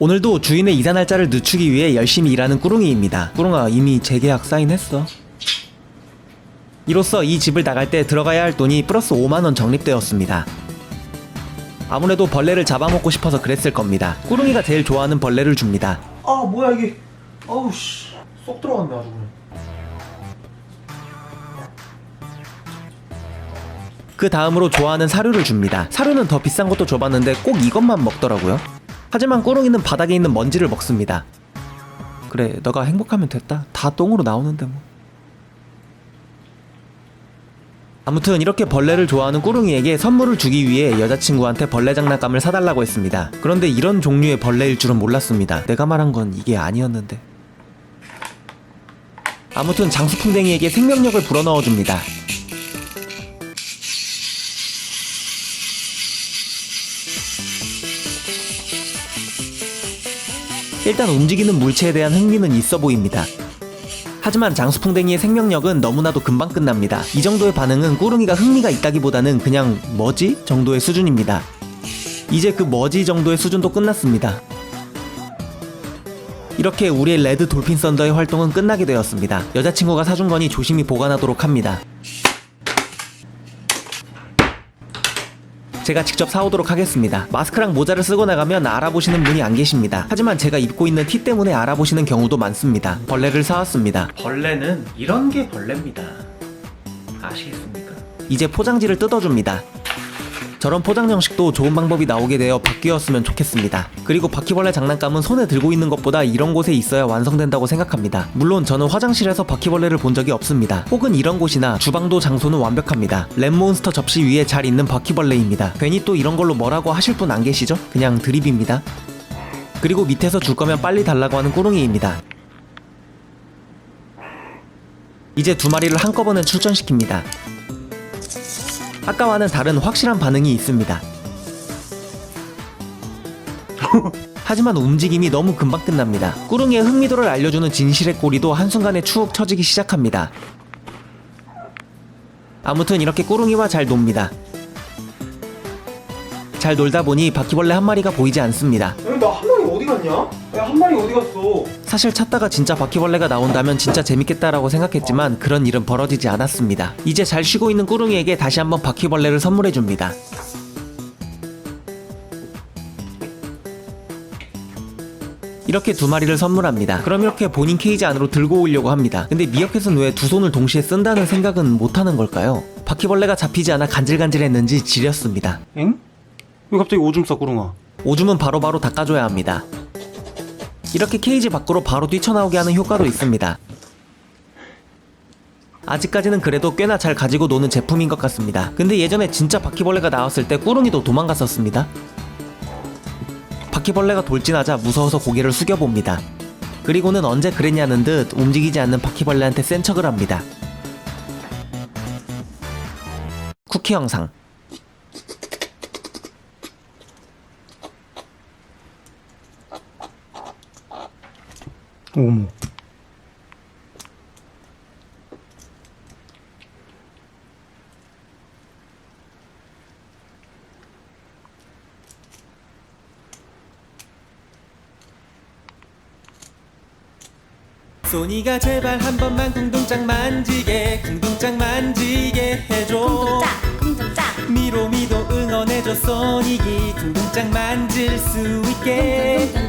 오늘도 주인의 이사 날짜를 늦추기 위해 열심히 일하는 꾸룽이입니다. 꾸룽아 이미 재계약 사인했어. 이로써 이 집을 나갈 때 들어가야 할 돈이 플러스 5만원 적립되었습니다. 아무래도 벌레를 잡아먹고 싶어서 그랬을 겁니다. 꾸룽이가 제일 좋아하는 벌레를 줍니다. 아 뭐야 이게 아우 씨쏙 들어갔네 아주 그냥 그 다음으로 좋아하는 사료를 줍니다. 사료는 더 비싼 것도 줘봤는데 꼭 이것만 먹더라고요. 하지만 꾸룽이는 바닥에 있는 먼지를 먹습니다. 그래, 너가 행복하면 됐다. 다 똥으로 나오는데 뭐. 아무튼 이렇게 벌레를 좋아하는 꾸룽이에게 선물을 주기 위해 여자친구한테 벌레 장난감을 사달라고 했습니다. 그런데 이런 종류의 벌레일 줄은 몰랐습니다. 내가 말한 건 이게 아니었는데. 아무튼 장수풍뎅이에게 생명력을 불어넣어 줍니다. 일단 움직이는 물체에 대한 흥미는 있어 보입니다. 하지만 장수풍뎅이의 생명력은 너무나도 금방 끝납니다. 이 정도의 반응은 꾸릉이가 흥미가 있다기보다는 그냥 뭐지? 정도의 수준입니다. 이제 그 뭐지 정도의 수준도 끝났습니다. 이렇게 우리의 레드 돌핀 썬더의 활동은 끝나게 되었습니다. 여자친구가 사준 거니 조심히 보관하도록 합니다. 제가 직접 사오도록 하겠습니다. 마스크랑 모자를 쓰고 나가면 알아보시는 분이 안 계십니다. 하지만 제가 입고 있는 티 때문에 알아보시는 경우도 많습니다. 벌레를 사왔습니다. 벌레는 이런 게 벌레입니다 아시겠습니까? 이제 포장지를 뜯어줍니다. 저런 포장 형식도 좋은 방법이 나오게 되어 바뀌었으면 좋겠습니다. 그리고 바퀴벌레 장난감은 손에 들고 있는 것보다 이런 곳에 있어야 완성된다고 생각합니다. 물론 저는 화장실에서 바퀴벌레를 본 적이 없습니다. 혹은 이런 곳이나 주방도 장소는 완벽합니다. 랩몬스터 접시 위에 잘 있는 바퀴벌레입니다. 괜히 또 이런 걸로 뭐라고 하실 분 안 계시죠? 그냥 드립입니다. 그리고 밑에서 줄 거면 빨리 달라고 하는 꾸릉이입니다. 이제 두 마리를 한꺼번에 출전시킵니다. 아까와는 다른 확실한 반응이 있습니다. 하지만 움직임이 너무 금방 끝납니다. 꾸릉이의 흥미도를 알려주는 진실의 꼬리도 한순간에 추억 처지기 시작합니다. 아무튼 이렇게 꾸릉이와 잘 놉니다. 잘 놀다 보니 바퀴벌레 한 마리가 보이지 않습니다. 마리 어디 갔냐? 야 한 마리 어디 갔어? 사실 찾다가 진짜 바퀴벌레가 나온다면 진짜 재밌겠다라고 생각했지만 그런 일은 벌어지지 않았습니다. 이제 잘 쉬고 있는 꾸릉이에게 다시 한번 바퀴벌레를 선물해 줍니다. 이렇게 두 마리를 선물합니다. 그럼 이렇게 본인 케이지 안으로 들고 오려고 합니다. 근데 미어캣은 왜 두 손을 동시에 쓴다는 생각은 못하는 걸까요? 바퀴벌레가 잡히지 않아 간질간질했는지 지렸습니다. 엥? 왜 갑자기 오줌 싸 꾸릉아 오줌은 바로 바로 닦아줘야 합니다. 이렇게 케이지 밖으로 바로 뛰쳐나오게 하는 효과도 있습니다. 아직까지는 그래도 꽤나 잘 가지고 노는 제품인 것 같습니다. 근데 예전에 진짜 바퀴벌레가 나왔을 때 꾸릉이도 도망갔었습니다. 바퀴벌레가 돌진하자 무서워서 고개를 숙여봅니다. 그리고는 언제 그랬냐는 듯 움직이지 않는 바퀴벌레한테 센 척을 합니다. 쿠키 영상 어머. 소니가 제발 한 번만 궁둥짝 만지게 궁둥짝 만지게 해줘. 쿵둥짝 쿵둥짝. 미로미도 응원해줘 소닉이 궁둥짝 만질 수 있게. 쿵둥쿵둥